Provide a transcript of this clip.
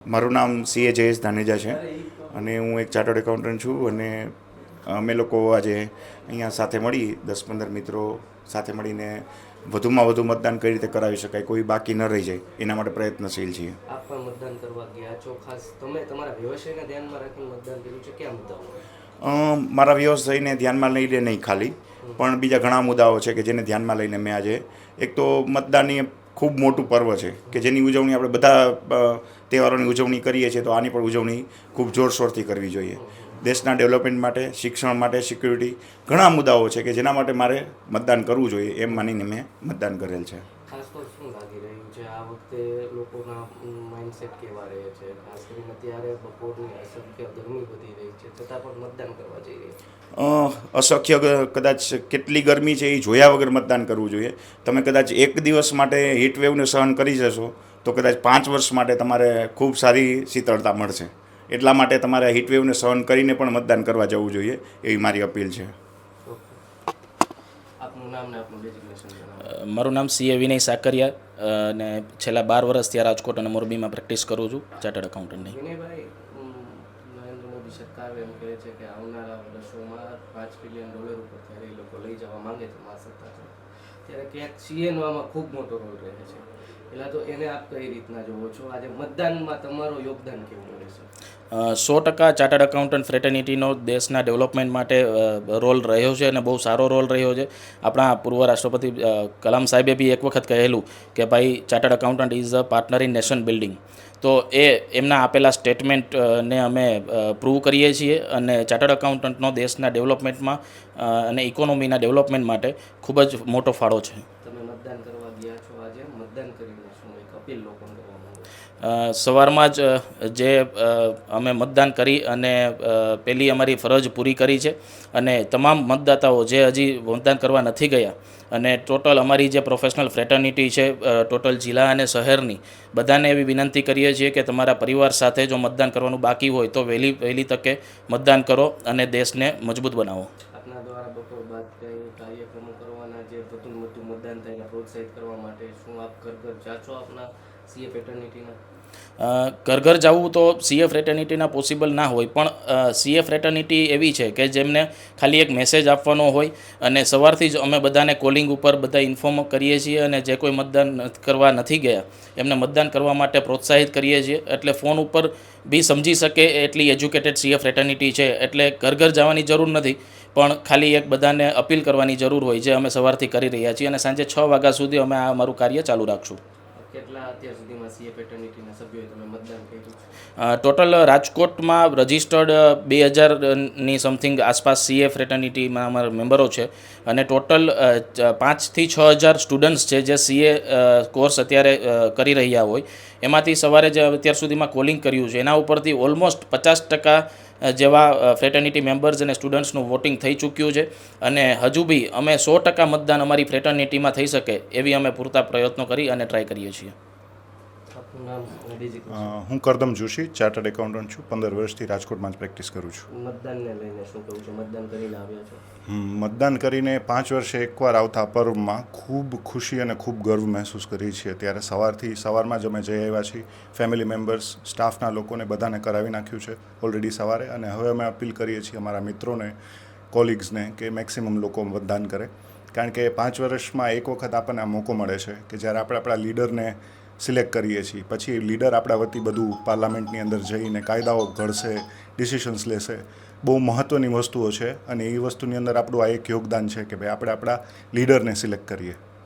મારું નામ સીએ જયેશ ધાનેજા છે અને હું એક ચાર્ટર્ડ એકાઉન્ટન્ટ છું અને અમે લોકો આજે અહીંયા સાથે મળી દસ પંદર મિત્રો સાથે મળીને વધુમાં વધુ મતદાન કઈ રીતે કરાવી શકાય કોઈ બાકી ન રહી જાય એના માટે પ્રયત્નશીલ છીએ. આપ પણ મતદાન કરવા ગયા છો ખાસ. તમે તમારા વ્યવસાયને ધ્યાનમાં રાખીને મતદાન કર્યું છે કયા મુદ્દાઓ? મારા વ્યવસાયને ધ્યાનમાં લઈને નહીં ખાલી પણ બીજા ઘણા મુદ્દાઓ છે કે જેને ધ્યાનમાં લઈને મેં આજે એક તો મતદાનની ખૂબ મોટું પર્વ છે કે જેની ઉજવણી આપણે બધા તહેવારોની ઉજવણી કરીએ છીએ, તો આની પણ ઉજવણી ખૂબ જોરશોરથી કરવી જોઈએ. દેશના ડેવલપમેન્ટ માટે, શિક્ષણ માટે, સિક્યુરિટી ઘણા મુદ્દાઓ છે કે જેના માટે મારે મતદાન કરવું જોઈએ એમ માનીને મેં મતદાન કરેલ છે. છે આ વખતે લોકોના માઇન્ડસેટ કેવા રહે છે? ખાસ કરીને અત્યારે બપોરની અસંખ્ય ગરમી વધી રહી છે છતાં પણ મતદાન કરવા જઈ રહ્યા છે. અશક્ય કદાચ કેટલી ગરમી છે એ જોયા વગર મતદાન કરવું જોઈએ. તમે કદાચ એક દિવસ માટે હીટવેવને સહન કરી જશો તો કદાચ પાંચ વર્ષ માટે તમારે ખૂબ સારી શીતળતા મળશે. એટલા માટે તમારે હીટવેવને સહન કરીને પણ મતદાન કરવા જવું જોઈએ એવી મારી અપીલ છે. મારું નામ સી એ મારું નામ સીએ વિનય સાકરિયા. અને છેલ્લા બાર વર્ષથી આ રાજકોટ અને મોરબીમાં પ્રેક્ટિસ કરું છું, ચાર્ટર્ડ એકાઉન્ટન્ટની. નરેન્દ્ર મોદી સરકાર એમ કહે છે કે આવનારા વર્ષોમાં પાંચ બિલિયન ડોલર ઉપર ત્યારે એ લોકો લઈ જવા માંગે છે મહાસત્તા ત્યારે ક્યાંક સીએનો આમાં ખૂબ મોટો રોલ રહે છે. પહેલાં તો એને આપ કઈ રીતના જોવો છો? આજે મતદાનમાં તમારો યોગદાન કેવું રહેશે સો ટકા ચાર્ટર્ડ એકાઉન્ટન્ટ ફ્રેટર્નિટીનો દેશના ડેવલપમેન્ટ માટે રોલ રહ્યો છે અને બહુ સારો રોલ રહ્યો છે. આપણા પૂર્વ રાષ્ટ્રપતિ કલામ સાહેબે બી એક વખત કહેલું કે ભાઈ chartered accountant is a partner in nation building. તો એ એમના આપેલા સ્ટેટમેન્ટને અમે પ્રૂવ કરીએ છીએ અને ચાર્ટર્ડ એકાઉન્ટન્ટનો દેશના ડેવલપમેન્ટમાં અને ઇકોનોમીના ડેવલપમેન્ટ માટે ખૂબ જ મોટો ફાળો છે. તમે મતદાન કરવા ગયા છો આજે? મતદાન કરીને એક અપીલ લોકોને કરવા સવારમાં જ જે અમે મતદાન કરી અને પહેલી અમારી ફરજ પૂરી કરી છે અને તમામ મતદાતાઓ જે હજી મતદાન કરવા નથી ગયા અને ટોટલ અમારી જે પ્રોફેશનલ ફ્રેટર્નિટી છે ટોટલ જિલ્લા અને શહેરની બધાને એવી વિનંતી કરીએ છીએ કે તમારા પરિવાર સાથે જો મતદાન કરવાનું બાકી હોય તો વહેલી વહેલી તકે મતદાન કરો અને દેશને મજબૂત બનાવો. આપના દ્વારા બપોર બાદ કાર્યક્રમો કરવાના જે વધુ વધુ મતદાન થઈને પ્રોત્સાહિત કરવા માટે શું આપ ઘર ઘર જાચો અ, ઘર ઘર જવું તો સીએ ફ્રેટર્નિટીના પોસિબલ ના હોય પણ સીએ ફ્રેટર્નિટી એવી છે કે જેમને ખાલી એક મેસેજ આપવાનો હોય અને સવારથી જ અમે બધાને કોલિંગ ઉપર બધા ઇન્ફોર્મ કરીએ છીએ અને જે કોઈ મતદાન કરવા નથી ગયા એમને મતદાન કરવા માટે પ્રોત્સાહિત કરીએ છીએ એટલે ફોન ઉપર બી સમજી શકે એટલી એજ્યુકેટેડ સીએ ફ્રેટર્નિટી છે એટલે ઘર ઘર જવાની જરૂર નથી પણ ખાલી એક બધાને અપીલ કરવાની જરૂર હોય જે અમે સવારથી કરી રહ્યા છીએ અને સાંજે છ વાગ્યા સુધી અમે આ અમારું કાર્ય ચાલુ રાખશું. get ટોટલ રાજકોટમાં રજિસ્ટર્ડ બે હજારની સમથિંગ આસપાસ સીએ ફ્રેટર્નિટીમાં અમારા મેમ્બરો છે. અને ટોટલ પાંચથી છ હજાર સ્ટુડન્ટ્સ છે જે સીએ કોર્સ અત્યારે કરી રહ્યા હોય. એમાંથી સવારે જે અત્યાર સુધીમાં કોલિંગ કર્યું છે, એના ઉપરથી ઓલમોસ્ટ પચાસ ટકા જેવા ફ્રેટર્નિટી મેમ્બર્સ અને સ્ટુડન્ટ્સનું વોટિંગ થઈ ચૂક્યું છે. અને હજુ બી અમે સો ટકા મતદાન અમારી ફ્રેટર્નિટીમાં થઈ શકે એવી અમે પૂરતા પ્રયત્નો કરી અને ટ્રાય કરીએ છીએ આપનું નામ અને ડેઝિગ્નેશન અ, હું કરદમ જોશી ચાર્ટર્ડ એકાઉન્ટન્ટ છું. પંદર વર્ષથી રાજકોટમાં જ પ્રેક્ટિસ કરું છું. મતદાનને લઈને શું કહું છું? મતદાન કરીને આવ્યા છો? મતદાન કરીને પાંચ વર્ષે એકવાર આવતા પર્વમાં ખૂબ ખુશી અને ખૂબ ગર્વ મહેસૂસ કરીએ છીએ. ત્યારે સવારથી સવારમાં જ અમે જઈ આવ્યા છીએ. ફેમિલી મેમ્બર્સ સ્ટાફના લોકોને બધાને કરાવી નાખ્યું છે ઓલરેડી સવારે. અને હવે અમે અપીલ કરીએ છીએ અમારા મિત્રોને કોલિગ્સને કે મેક્સિમમ લોકો મતદાન કરે. કારણ કે પાંચ વર્ષમાં એક વખત આપણને આ મોકો મળે છે કે જ્યારે આપણે આપણા લીડરને સિલેક્ટ કરીએ છીએ, પછી લીડર આપણા વતી બધું પાર્લામેન્ટની અંદર જઈને કાયદાઓ ઘડશે ડિસિશન્સ લેશે. બહુ મહત્ત્વની વસ્તુઓ છે અને એ વસ્તુની અંદર આપણું આ એક યોગદાન છે કે ભાઈ આપણે આપણા લીડરને સિલેક્ટ કરીએ.